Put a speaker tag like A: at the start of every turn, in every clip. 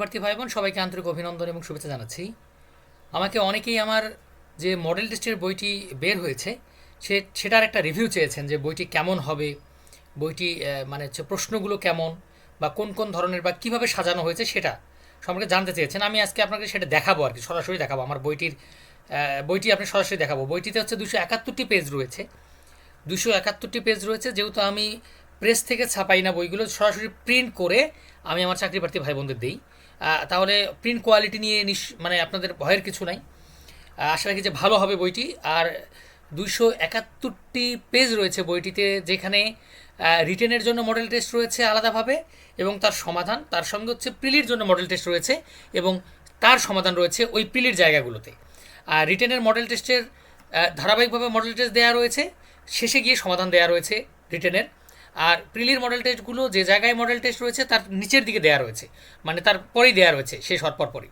A: প্রার্থী ভাই বোন সবাইকে আন্তরিক অভিনন্দন এবং শুভেচ্ছা জানাচ্ছি। আমাকে অনেকেই আমার যে মডেল টেস্টের বইটি বের হয়েছে, সে, সেটার একটা রিভিউ চেয়েছেন যে বইটি কেমন হবে, বইটি মানে হচ্ছে প্রশ্নগুলো কেমন, বা কোন কোন ধরনের, বা কীভাবে সাজানো হয়েছে সেটা সম্পর্কে জানতে চেয়েছেন। আমি আজকে আপনাকে সেটা দেখাবো আর কি, সরাসরি দেখাবো। আমার বইটির বইটি আপনি সরাসরি দেখাবো। বইটিতে হচ্ছে দুশো একাত্তরটি পেজ রয়েছে। দুশো একাত্তরটি পেজ রয়েছে। যেহেতু আমি প্রেস থেকে ছাপাই না বইগুলো, সরাসরি প্রিন্ট করে আমি আমার চাকরি প্রার্থী ভাই বোনদের দিই। তাহলে প্রিন্ট কোয়ালিটি নিয়ে নিশ মানে আপনাদের ভয়ের কিছু নাই। আশা রাখি যে ভালো হবে বইটি। আর দুইশো একাত্তরটি পেজ রয়েছে বইটিতে, যেখানে রিটেনের জন্য মডেল টেস্ট রয়েছে আলাদাভাবে, এবং তার সমাধান, তার সঙ্গে হচ্ছে প্রিলির জন্য মডেল টেস্ট রয়েছে, এবং তার সমাধান রয়েছে ওই প্রিলির জায়গাগুলোতে। আর রিটেনের মডেল টেস্টের ধারাবাহিকভাবে মডেল টেস্ট দেওয়া রয়েছে, শেষে গিয়ে সমাধান দেওয়া রয়েছে রিটেনের। আর প্রিলির মডেল টেস্টগুলো যে জায়গায় মডেল টেস্ট রয়েছে, তার নিচের দিকে দেওয়া রয়েছে। মানে তার পরেই দেওয়া রয়েছে, শেষ হওয়ার পর পরই।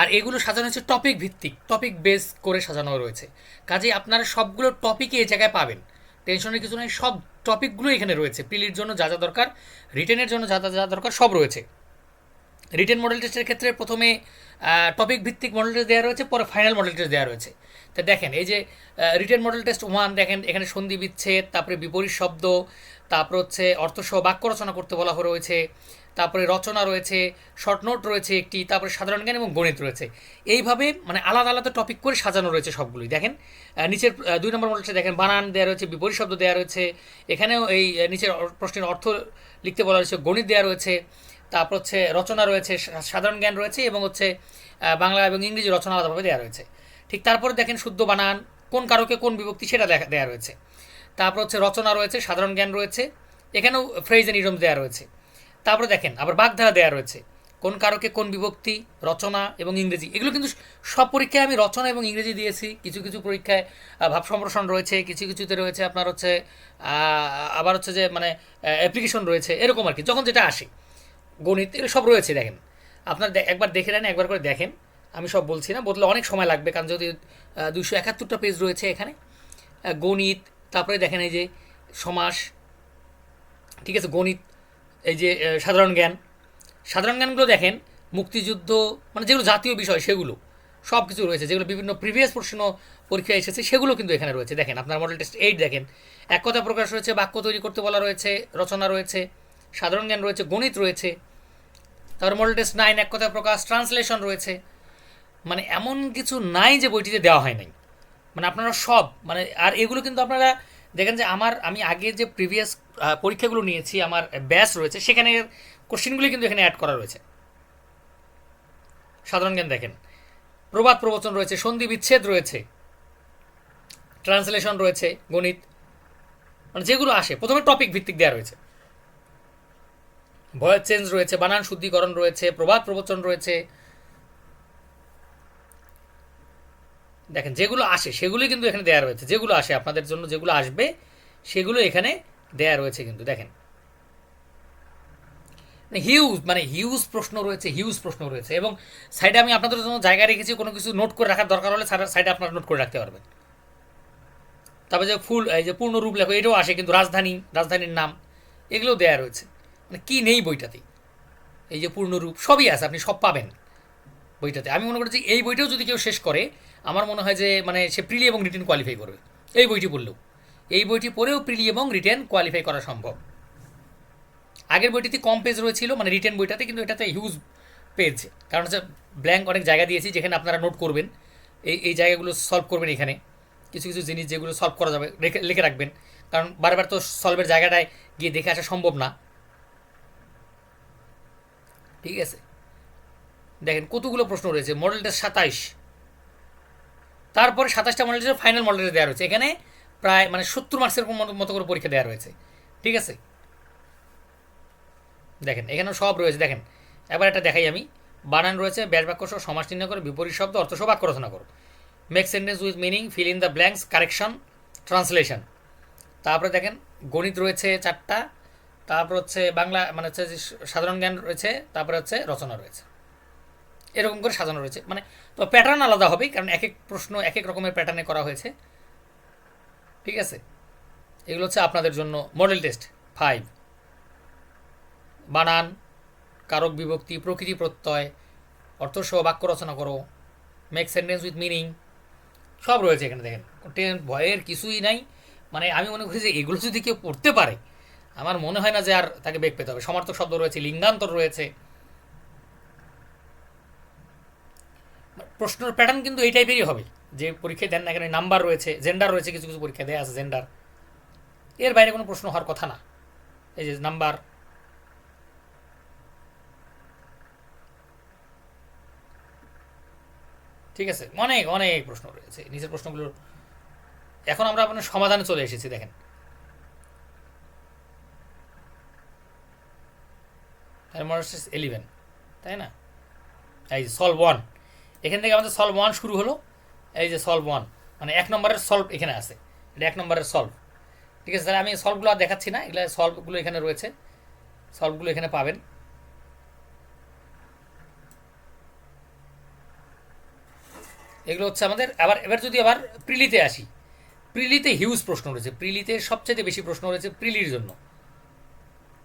A: আর এগুলো সাজানো হচ্ছে টপিক ভিত্তিক টপিক বেস করে সাজানো রয়েছে। কাজেই আপনারা সবগুলো টপিকই এই জায়গায় পাবেন। টেনশনের কিছু নেই, সব টপিকগুলো এখানে রয়েছে। প্রিলির জন্য যা যা দরকার রিটেনের জন্য যা যা যা দরকার, সব রয়েছে। রিটেন মডেল টেস্টের ক্ষেত্রে প্রথমে টপিক ভিত্তিক মডেল টেস্ট দেওয়া রয়েছে, পরে ফাইনাল মডেল টেস্ট দেওয়া রয়েছে। তো দেখেন, এই যে রিটেন মডেল টেস্ট ওয়ান দেখেন, এখানে সন্ধি বিচ্ছেদ তারপরে বিপরীত শব্দ, তারপর হচ্ছে অর্থসহ বাক্য রচনা করতে বলা রয়েছে, তারপরে রচনা রয়েছে শর্ট নোট রয়েছে একটি, তারপরে সাধারণ জ্ঞান এবং গণিত রয়েছে। এইভাবে মানে আলাদা আলাদা টপিক করে সাজানো রয়েছে সবগুলোই। দেখেন নিচের দুই নম্বর মডেলটা দেখেন, বানান দেওয়া রয়েছে, বিপরীত শব্দ দেওয়া রয়েছে, এখানেও এই নিচের প্রশ্নের অর্থ লিখতে বলা রয়েছে গণিত দেওয়া রয়েছে, তারপর হচ্ছে রচনা রয়েছে সাধারণ জ্ঞান রয়েছে এবং হচ্ছে বাংলা এবং ইংরেজি রচনা আলাদাভাবে দেওয়া রয়েছে। ঠিক তারপরে দেখেন শুদ্ধ বানান, কোন কারকে কোন বিভক্তি সেটা দেখা দেওয়া রয়েছে। তারপর হচ্ছে রচনা রয়েছে, সাধারণ জ্ঞান রয়েছে, এখানেও ফ্রেজ এন্ড ইডম দেওয়া রয়েছে। তারপরে দেখেন, আবার বাগধারা দেওয়া রয়েছে, কোন কারকে কোন বিভক্তি, রচনা এবং ইংরেজি, এগুলো কিন্তু সব পরীক্ষায় আমি রচনা এবং ইংরেজি দিয়েছি, কিছু কিছু পরীক্ষায় ভাব সম্প্রসারণ রয়েছে, কিছু কিছুতে রয়েছে আপনার হচ্ছে আবার হচ্ছে যে মানে অ্যাপ্লিকেশন রয়েছে, এরকম আর কি, যখন যেটা আসে। গণিত, এগুলো সব রয়েছে দেখেন। আপনার একবার দেখে নেন, একবার করে দেখেন। আমি সব বলছি না, বদলে অনেক সময় লাগবে, কারণ যদি দুশো একাত্তরটা পেজ রয়েছে এখানে গণিত, তারপরে দেখেন এই যে সমাস, ঠিক আছে, গণিত, এই যে সাধারণ জ্ঞান, সাধারণ জ্ঞানগুলো দেখেন, মুক্তিযুদ্ধ মানে যেগুলো জাতীয় বিষয়, সেগুলো সব কিছু রয়েছে, যেগুলো বিভিন্ন প্রিভিয়াস প্রশ্ন পরীক্ষায় এসেছে, সেগুলো কিন্তু এখানে রয়েছে, দেখেন, আপনার মডেল টেস্ট এইট দেখেন, এক কথা প্রকাশ রয়েছে, বাক্য তৈরি করতে বলা রয়েছে, রচনা রয়েছে, সাধারণ জ্ঞান রয়েছে, গণিত রয়েছে, তারপর মডেল টেস্ট নাইন এক কথা প্রকাশ ট্রান্সলেশন রয়েছে মানে এমন কিছু নাই যে বইটিতে দেওয়া হয় নাই। মানে আপনারা সব মানে আর এগুলো কিন্তু আপনারা দেখেন যে আমার, আমি আগে যে প্রিভিয়াস পরীক্ষাগুলো নিয়েছি, আমার ব্যাস রয়েছে, সেখানে কোশ্চেনগুলি কিন্তু এখানে অ্যাড করা রয়েছে। সাধারণ জ্ঞান দেখেন। প্রবাদ প্রবচন রয়েছে, সন্ধি বিচ্ছেদ রয়েছে ট্রান্সলেশন রয়েছে, গণিত মানে যেগুলো আসে, প্রথমে টপিক ভিত্তিক দেওয়া রয়েছে। ভয়েস চেঞ্জ রয়েছে, বানান শুদ্ধিকরণ রয়েছে, প্রবাদ প্রবচন রয়েছে দেখেন, যেগুলো আসে, সেগুলোই কিন্তু এখানে দেওয়া রয়েছে। যেগুলো আসে আপনাদের জন্য, যেগুলো আসবে, সেগুলো এখানে দেয়া রয়েছে কিন্তু, দেখেন। হিউজ মানে হিউজ প্রশ্ন রয়েছে হিউজ প্রশ্ন রয়েছে। এবং সাইডে আমি আপনাদের জন্য জায়গা রেখেছি, কোনো কিছু নোট করে রাখার দরকার হলে সাইডে আপনারা নোট করে রাখতে পারবেন। তারপরে যে ফুল, এই যে পূর্ণ রূপ লেখো, এটাও আসে কিন্তু রাজধানী, রাজধানীর নাম, এগুলোও দেয়া রয়েছে। মানে কী নেই বইটাতে এই যে পূর্ণরূপ সবই আছে, আপনি সব পাবেন। বইটাতে। আমি মনে করি যে এই বইটাও যদি কেউ শেষ করে, আমার মনে হয় যে মানে সে প্রিলি এবং রিটেন কোয়ালিফাই করবে। এই বইটি পড়লেও। এই বইটি পড়েও প্রিলি এবং রিটেন কোয়ালিফাই করা সম্ভব। আগের বইটিতে কম পেজ রয়েছিল মানে রিটেন বইটাতে, কিন্তু এটাতে হিউজ পেজ কারণ হচ্ছে ব্ল্যাঙ্ক অনেক জায়গা দিয়েছি, যেখানে আপনারা নোট করবেন। এই এই জায়গাগুলো সলভ করবেন এখানে। কিছু কিছু জিনিস যেগুলো সলভ করা যাবে, রেখে, লিখে রাখবেন। কারণ বারবার তো সলভের জায়গাটায় গিয়ে দেখে আসা সম্ভব না। ঠিক আছে? দেখেন কতগুলো প্রশ্ন রয়েছে। মডেল টেস্ট সাতাইশ। তারপরে সাতাশটা মডেল ফাইনাল মডেল টেস্ট দেওয়া রয়েছে। এখানে প্রায় মানে সত্তর মার্কসের মতো- করে পরীক্ষা দেওয়া রয়েছে। ঠিক আছে? দেখেন, এখানেও সব রয়েছে। দেখেন, এবার এটা দেখাই আমি। বানান রয়েছে, ব্যাস বাক্য সহ সমাজ চিহ্ন করে, বিপরীত শব্দ, অর্থ সহ বাক্য রচনা করো। Make sentence with meaning fill in the blanks correction translation তারপরে দেখেন, গণিত রয়েছে চারটা। তারপর হচ্ছে বাংলা মানে হচ্ছে সাধারণ জ্ঞান রয়েছে, তারপরে হচ্ছে রচনা রয়েছে। এরকম করে সাজানো রয়েছে। মানে তো প্যাটার্ন আলাদা হবে কারণ এক এক প্রশ্ন এক এক রকমের প্যাটার্নে করা হয়েছে। ঠিক আছে? এগুলো হচ্ছে আপনাদের জন্য মডেল টেস্ট ফাইভ বানান, কারক বিভক্তি, প্রকৃতি প্রত্যয়, অর্থসহ বাক্য রচনা করো মেক সেন্টেন্স উইথ মিনিং সব রয়েছে এখানে দেখেন। টেন ভয়ের কিছুই নাই। মানে আমি মনে করি যে এগুলো যদি কেউ পড়তে পারে, আমার মনে হয় না যে আর তাকে বেগ পেতে হবে। সমার্থক শব্দ রয়েছে, লিঙ্গান্তর রয়েছে। প্রশ্নের প্যাটার্ন কিন্তু এই টাইপেরই হবে। যে পরীক্ষায় দেন না এখানে নাম্বার রয়েছে জেন্ডার রয়েছে, কিছু কিছু পরীক্ষা দেওয়া আছে জেন্ডার এর বাইরে কোনো প্রশ্ন হওয়ার কথা না। এই যে নাম্বার ঠিক আছে, অনেক অনেক প্রশ্ন রয়েছে। নিচের প্রশ্নগুলোর এখন আমরা আপনার সমাধানে চলে এসেছি, দেখেন। এলিভেন তাই না? এই সলভ ওয়ান এখান থেকে আমাদের সলভ ওয়ান শুরু হলো। এই যে সলভ ওয়ান মানে এক নম্বরের সলভ এখানে আছে। এটা এক নম্বরের সলভ ঠিক আছে, তাহলে আমি সলভগুলো দেখাচ্ছি না। এগুলো সলভগুলো এখানে রয়েছে। সলভগুলো এখানে পাবেন। এগুলো হচ্ছে আমাদের। আবার এবার যদি আবার প্রিলিতে আসি, প্রিলিতে হিউজ প্রশ্ন রয়েছে। প্রিলিতে সবচেয়ে বেশি প্রশ্ন রয়েছে প্রিলির জন্য।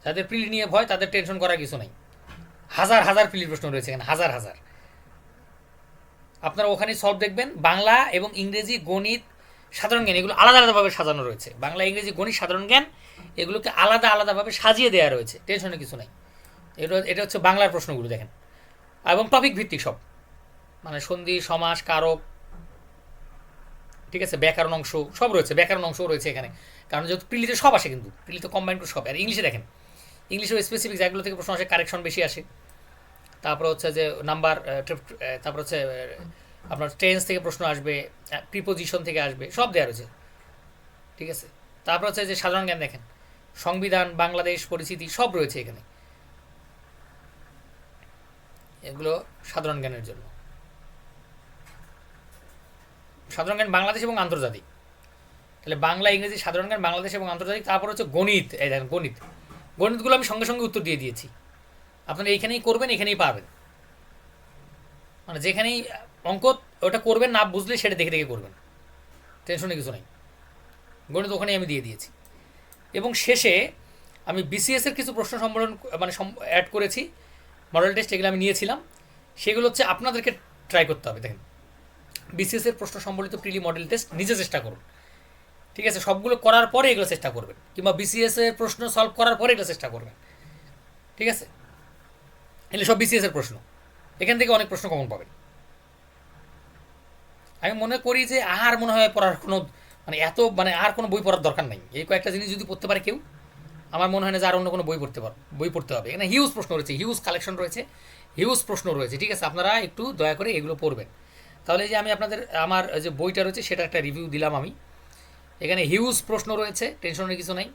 A: যাদের প্রিলি নিয়ে ভয়, তাদের টেনশন করার কিছু নেই। হাজার হাজার প্রিলির প্রশ্ন রয়েছে এখানে, হাজার হাজার। আপনারা ওখানে সলভ দেখবেন। বাংলা এবং ইংরেজি গণিত সাধারণ জ্ঞান, এগুলো আলাদা আলাদাভাবে সাজানো রয়েছে। বাংলা, ইংরেজি, গণিত সাধারণ জ্ঞান, এগুলোকে আলাদা আলাদাভাবে সাজিয়ে দেওয়া রয়েছে। টেনশনের কিছু নাই। এটা এটা হচ্ছে বাংলার প্রশ্নগুলো, দেখেন। এবং টপিক ভিত্তিক সব। মানে সন্ধি, সমাস, কারক, ঠিক আছে? ব্যাকরণ অংশ, সব রয়েছে। ব্যাকরণ অংশও রয়েছে এখানে। কারণ যেহেতু প্রিলিতে সব আসে কিন্তু। প্রিলিতে কম্বাইন করে সব। আর ইংলিশে দেখেন। ইংলিশেও স্পেসিফিক জায়গাগুলো থেকে প্রশ্ন আসে কারেকশন বেশি আসে। তারপর হচ্ছে যে নাম্বার তারপর হচ্ছে আপনার টেন্স থেকে প্রশ্ন আসবে প্রিপোজিশন থেকে আসবে, সব দেওয়া রয়েছে। ঠিক আছে? তারপর হচ্ছে যে সাধারণ জ্ঞান দেখেন। সংবিধান, বাংলাদেশ, পরিস্থিতি, সব রয়েছে এখানে। এগুলো সাধারণ জ্ঞানের জন্য। সাধারণ জ্ঞান বাংলাদেশ এবং আন্তর্জাতিক। তাহলে বাংলা, ইংরেজি, সাধারণ জ্ঞান বাংলাদেশ এবং আন্তর্জাতিক, তারপর হচ্ছে গণিত। এই দেখেন, গণিত। গণিতগুলো আমি সঙ্গে সঙ্গে উত্তর দিয়ে দিয়েছি। আপনারা এইখানেই করবেন এখানেই পাবেন। মানে যেখানেই অঙ্ক ওটা করবেন, না বুঝলে সেটা দেখে দেখে করবেন। টেনশনে কিছু নেই। গণিত ওখানেই আমি দিয়ে দিয়েছি। এবং শেষে আমি বিসিএস এর কিছু প্রশ্ন সম্বোধন মানে অ্যাড করেছি। মডেল টেস্ট এগুলো আমি নিয়েছিলাম। সেগুলো হচ্ছে আপনাদেরকে ট্রাই করতে হবে, দেখেন। বিসিএস এর প্রশ্ন সম্বলিত প্রিলি মডেল টেস্ট নিজে চেষ্টা করুন। ঠিক আছে? সবগুলো করার পরে এগুলো চেষ্টা করবেন। কিংবা বিসিএস এর প্রশ্ন সলভ করার পরে এগুলো চেষ্টা করবেন। ঠিক আছে? এগুলো সব বিসিএস এর প্রশ্ন। এখান থেকে অনেক প্রশ্ন কমন পাবেন। আমি মনে করি যে আর মনে হয় পড়ার কোনো মানে এত মানে আর কোনো বই পড়ার দরকার নেই। এই কয়েকটা জিনিস যদি পড়তে পারে কেউ, আমার মনে হয় না যে আর অন্য কোনো বই পড়তে পার বই পড়তে হবে। এখানে হিউজ প্রশ্ন রয়েছে হিউজ কালেকশন রয়েছে হিউজ প্রশ্ন রয়েছে, ঠিক আছে? আপনারা একটু দয়া করে এগুলো পড়বেন। তাহলে যে আমি আপনাদের, আমার যে বইটা রয়েছে, সেটা একটা রিভিউ দিলাম আমি। এখানে হিউজ প্রশ্ন রয়েছে টেনশনের কিছু নাই।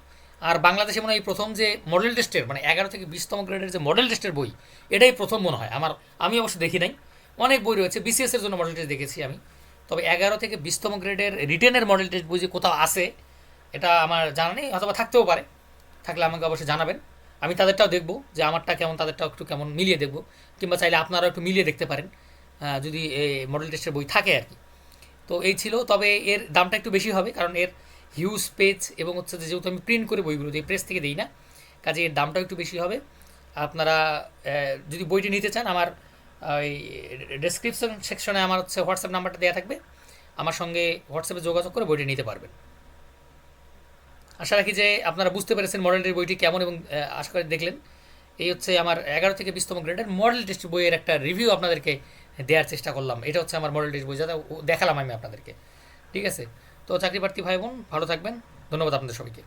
A: আর বাংলাদেশে মনে হয় প্রথম যে মডেল টেস্টের মানে এগারো থেকে বিশতম গ্রেডের যে মডেল টেস্টের বই, এটাই প্রথম মনে হয়। আমার, আমি অবশ্য দেখি নাই। অনেক বই রয়েছে বিসিএস এর জন্য মডেল টেস্ট দেখেছি আমি। তবে এগারো থেকে বিশতম গ্রেডের রিটেনের মডেল টেস্ট বই যে কোথাও আছে, এটা আমার জানা নেই অথবা থাকতেও পারে। থাকলে আমাকে অবশ্যই জানাবেন। আমি তাদেরটাও দেখব যে আমারটা কেমন, তাদেরটাও একটু কেমন মিলিয়ে দেখব। কিংবা চাইলে আপনারাও একটু মিলিয়ে দেখতে পারেন যদি মডেল টেস্টের বই থাকে আর কি। তো এই ছিল, তবে এর দামটা একটু বেশি হবে, কারণ এর হিউজ পেজ এবং হচ্ছে যে যেহেতু আমি প্রিন্ট করে বইগুলো দিই প্রেস থেকে দিই না কাজে এর দামটাও একটু বেশি হবে। আপনারা যদি বইটি নিতে চান, আমার ওই ডেসক্রিপশন সেকশনে আমার হচ্ছে হোয়াটসঅ্যাপ নাম্বারটা দেওয়া থাকবে। আমার সঙ্গে হোয়াটসঅ্যাপে যোগাযোগ করে বইটি নিতে পারবেন। আশা রাখি যে আপনারা বুঝতে পেরেছেন মডেলটির বইটি কেমন এবং আশা করি দেখলেন। এই হচ্ছে আমার এগারো থেকে বিশতম গ্রেডের মডেল টেস্ট বইয়ের একটা রিভিউ আপনাদেরকে দেওয়ার চেষ্টা করলাম। এটা হচ্ছে আমার মডেল টেস্ট বই, যাতে দেখালাম আমি আপনাদেরকে। ঠিক আছে? তো চাকরি প্রার্থী ভাই বোন ভালো থাকবেন। ধন্যবাদ আপনাদের সবাইকে।